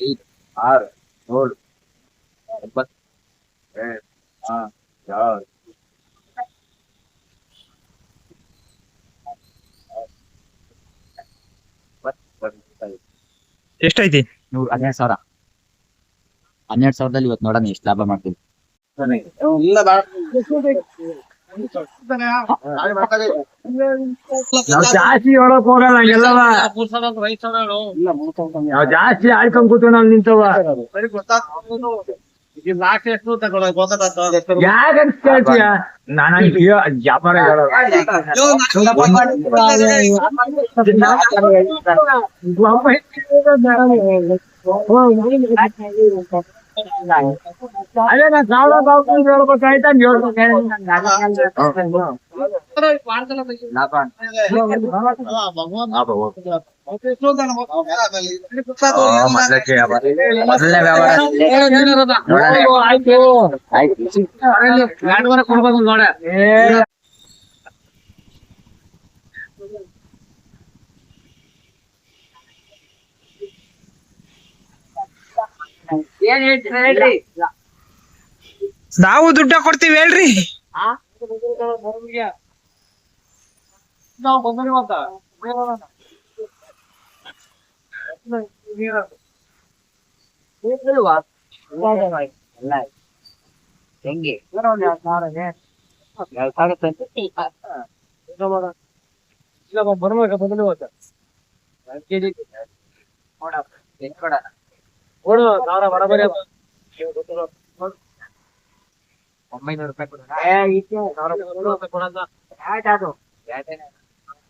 ಐದು ಆರು ಏಳು ಒಂಬತ್ತು ಎರಡು ನಾಲ್ಕು ಆರು ಇಪ್ಪತ್ತೈದು ಎಷ್ಟೈತಿ ನೂರ ಹನ್ನೆರಡು ಸಾವಿರ ಹನ್ನೆರಡು ಸಾವಿರದಲ್ಲಿ ಇವತ್ತು ನೋಡೋಣ ಎಷ್ಟು ಲಾಭ ಮಾಡ್ತೀವಿ ನಾವ್ ಜಾಸ್ತಿ ಹೇಳಕ್ ಹೋಗಲ್ಲ ಹಂಗೆಲ್ಲವ ನಾವ್ ಜಾಸ್ತಿ ಆಯ್ಕೊಂಡ್ ಕೂತೀವಿ ನಾವ್ ನಿಂತವ ಯಾಕಂತ ಕೇಳ್ತೀಯ ನಾನು ವ್ಯಾಪಾರ ಹೇಳೋದು ಅದೇ ನಾ ಸಾವಿರ ಹೇಳ್ಬೇಕಾಯ್ತಾ ಲಾಭ ಮೊದಲನೇ ವ್ಯವಹಾರ. ಕೊಡ್ಬೇಕು ನೋಡ. ನಾವು ದುಡ್ಡ ಕೊಡ್ತೀವಿ ಹೇಳ್ರಿ. ಹೆಂಗೆ ಬರ್ಬೇಕ ಬದಲು ಕೊಡು ಸಾವಿರ ಬರಬರಿ ಒಂಬೈನೂರು ರೂಪಾಯಿ ಕೊಡೋಣ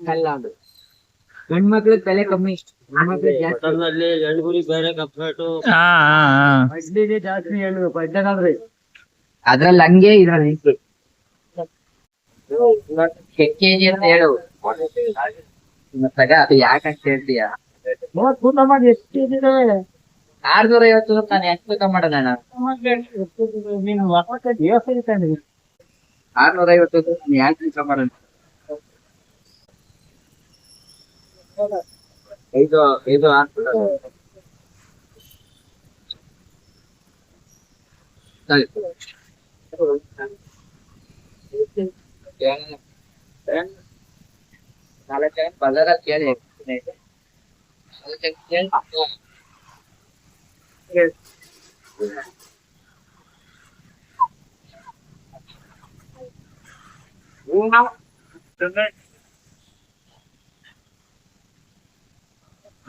ಕೊಡಲ್ಲ ತಲೆ ಕಮ್ಮಿ ಅಂದ್ರೆ ಜಾಸ್ತಿ. ಪಡ್ಡಗಾದ್ರೆ ಅದ್ರಲ್ಲಿ ಹಂಗೆ ಕೆಜಿ ಅಂತ ಹೇಳು. ಮತ್ತಾಗ ಅದು ಯಾಕಂತ ಹೇಳ್ತೀಯ? ಮಾಡಿ ಎಷ್ಟು ಇದ್ದಾವೆ ಆರ್ನೂರ ಐವತ್ತು ನಾನು ಎಷ್ಟು ತೂಕ ಮಾಡೋಣ ನೀನು ಆರ್ನೂರ ಐವತ್ತು ನಾನು ಯಾಕೆ ತೂಕ ಮಾಡೋಣ ಐದು ಐದು ಆರ್ನೂರ ಸರಿ. ನಾಲ್ಕು ಜನ ಬಜಾರಲ್ಲಿ ಕೇಳಿ ನಾಲ್ಕು ಜನ ಕೇಳಿ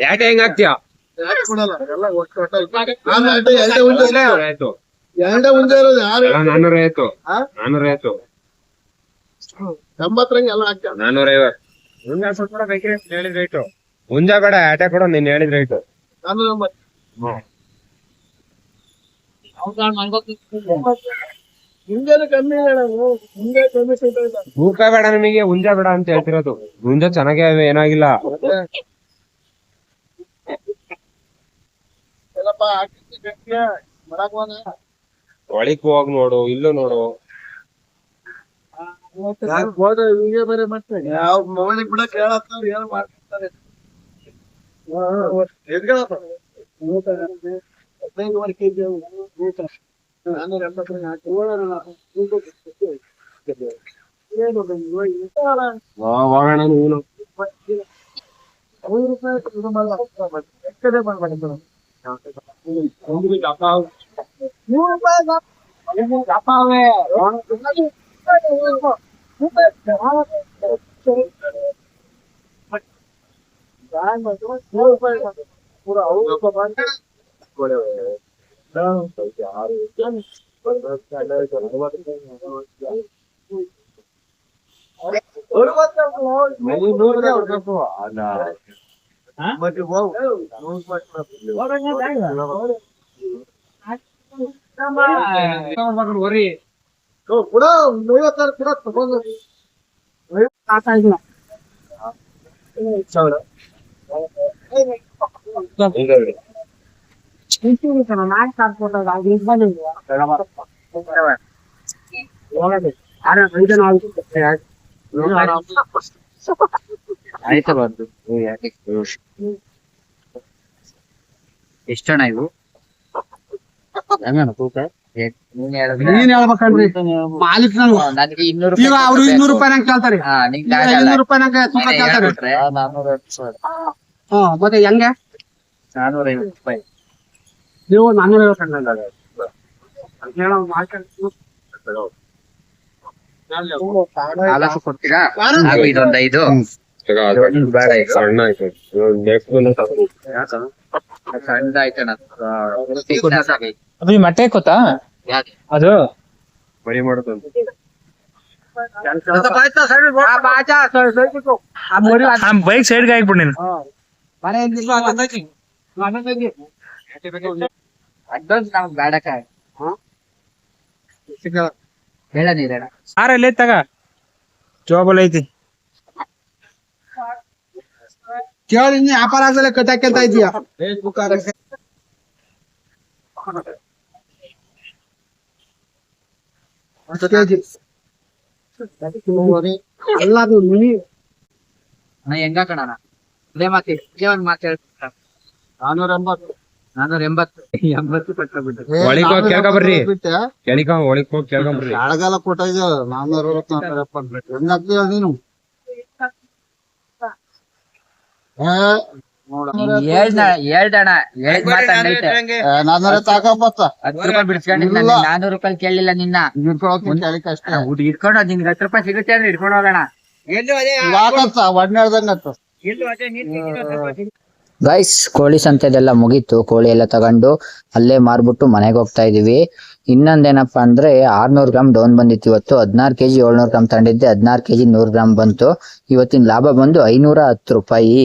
ಯಾಕೆ ಹೆಂಗ್ ಆಗ್ತೀಯಾ ಎರಡೇ ಮುಂದೆ ಇರೋದು. ಯಾರು? ನಾನೂರ ಆಯ್ತು? ನಾನೂರ ಎಂಬತ್ತರಂಗೆ ಎಲ್ಲ ನಾನೂರ ಐವತ್ತು ಸ್ವಲ್ಪ ಬೇಕ್ರಿ ಹೇಳಿದ್ ರೈಟು ಮುಂಜಾ ಬೇಡ ಆಟೆ ಕೊಡು ನೀನ್ ಹೇಳಿದ್ ರೈಟು ನಾನೂರ ಎಂಬತ್ತು ಹಿಂಗೇನು ಕಮ್ಮಿ ಕಮ್ಮಿ ತೂಕ ಬೇಡ ನಿಮಗೆ ಹುಂಜ ಬೇಡ ಅಂತ ಹೇಳ್ತಿರೋದು. ಹುಂಜ ಚೆನ್ನಾಗೇ ಅವೆ, ಏನಾಗಿಲ್ಲ. ಒಳಕ್ ಹೋಗ್ ನೋಡು ಇಲ್ಲೂ ನೋಡು. ಬೇರೆ ಮಾಡ್ತಾರೆ ಯಾವ ಮಗನಿಗೆ ಬಿಡಕ್ ಹೇಳತ್ತ ಏನ್ ಮಾಡ್ತಾರೆ ಎದ್ಗಳಪ್ಪ ಹದಿನೈದುವರೆ ಕೆಜಿ ಊಟ. ನಾನೂರ ಎಂಬತ್ತು ಹಾಕಿ ಏನು ಬಂದು ಹೋಗೋಣ ನೀನು ಐದು ರೂಪಾಯಿ ಇದು ಮಾಡಲ್ಲ ಎಕ್ಕಡೆ ಮಾಡ್ಬೇಡ ನೂರು ರೂಪಾಯಿ ದಪ್ಪ ಅವೇ ನೂರು ರೂಪಾಯಿ ಪೂರ ಅವ್ರು ಬಂದ್ರೆ ಮತ್ತೆ ಹೋಗು ನೂರು ರೂಪಾಯಿ ಕೂಡ ಐವತ್ತಾರು ಕೂಡ ತಗೊಂಡು ಆಯ್ತಬಾರ್ದು ಎಷ್ಟಣ್ಣ ಇವು ತೂಕ ನೀನ್ ಹೇಳ್ಬೇಕನ್ರಿ ಮಾಲೀಕ್ ನನಗೆ ಇನ್ನೂರು ಈಗ ಅವ್ರು ಇನ್ನೂರು ರೂಪಾಯಿ ನಂಗೆ ಕೇಳ್ತಾರೆ. ಇನ್ನೂರು ರೂಪಾಯಿ ನಂಗೆ ತೂಕ ಕೇಳ್ತಾರೆ. ಹಾ ಮತ್ತೆ ಹೆಂಗೆ ನಾನ್ನೂರ ಐವತ್ತು ರೂಪಾಯಿ ನೀವು ನಾನು ಹೇಳೋ ಕೊಡ್ತೀರಾ? ಹಾಗೂ ಇದೊಂದು ಐದು. ಬೇಡ ಸಣ್ಣ ಆಯ್ತು ಚಿಕ್ಕದು ಸಾಕೈತೆ. ಅದು ಈ ಮೊಟ್ಟೆ ಯಾಕೆ? ಅದು? ಬರಿ ಮಾಡೋದು ಬೈಕ್ ಸೈಡ್ ಹಾಕ್ಬಿಡ್ ನೀನು. ಅಡ್ವಾನ್ಸ್ ನಮ್ಗೆ ಬೇಡಕ್ಕ ಹೇಳ ನೀರೇಣ ಸಾರ ಎಲ್ಲ ತಗ? ಜಾಬಲ್ ಐತಿ. ಕೇಳಿ ನೀ ವ್ಯಾಪಾರ ಆಗದಲ್ಲೇ ಕಟ್ಟಾಕ್ಯಂತ ಇದೀಯ ಹತ್ತು ಕೆಜಿ ಎಲ್ಲದು ಮಿನಿ ನಾ ಹೆಂಗ ಕಣಣ ಇದೇ ಮಾತಿ ಇದೇ ಒಂದ್ ಮಾತು ಹೇಳ್ತೀನಿ. ನಾನೂರ ಎಂಬತ್ತು. ನಾನೂರ ಎಂಬತ್ತು ಎಂಬತ್ತು ಕಟ್ಟಬಿಟ್ಟು ಒಳಗ್ ಹೋಗ್ ನಾನೂರ ಅರವತ್ತು ನಾನೂರ ಎಪ್ಪತ್ತು ಹೆಂಗಾಗ್ತೀಯ ನೀನು? ನಾನೂರ ತಾಕಪ್ಪತ್ತ ಹತ್ತು ರೂಪಾಯಿ ಬಿಡಿಸ್ಕೊಂಡಿಲ್ಲ. ನಾನೂರು ರೂಪಾಯಿ ಕೇಳಿಲ್ಲ ನಿನ್ನ. ಇಟ್ಕೊಂಡು ನಿನ್ಗೆ ಹತ್ತು ರೂಪಾಯಿ ಸಿಗುತ್ತೆ ಅಂದ್ರೆ ಇಟ್ಕೊಂಡು ಹೋಗೋಣ. ಗೈಸ್ ಕೋಳಿ ಸಂತೆದೆಲ್ಲ ಮುಗೀತು. ಕೋಳಿ ಎಲ್ಲ ತಗೊಂಡು ಅಲ್ಲೇ ಮಾರ್ಬಿಟ್ಟು ಮನೆಗೆ ಹೋಗ್ತಾ ಇದೀವಿ ಇನ್ನೊಂದೇನಪ್ಪ ಅಂದ್ರೆ ಆರ್ನೂರು ಗ್ರಾಮ್ ಡೌನ್ ಬಂದಿತ್ತು ಇವತ್ತು. ಹದಿನಾರು ಕೆಜಿ ಏಳ್ನೂರು ಗ್ರಾಮ್ ತಗೊಂಡಿದ್ದೆ. ಹದಿನಾರು ಕೆಜಿ ನೂರು ಗ್ರಾಮ್ ಬಂತು. ಇವತ್ತಿನ ಲಾಭ ಬಂದು ಐನೂರ ಹತ್ತು ರೂಪಾಯಿ.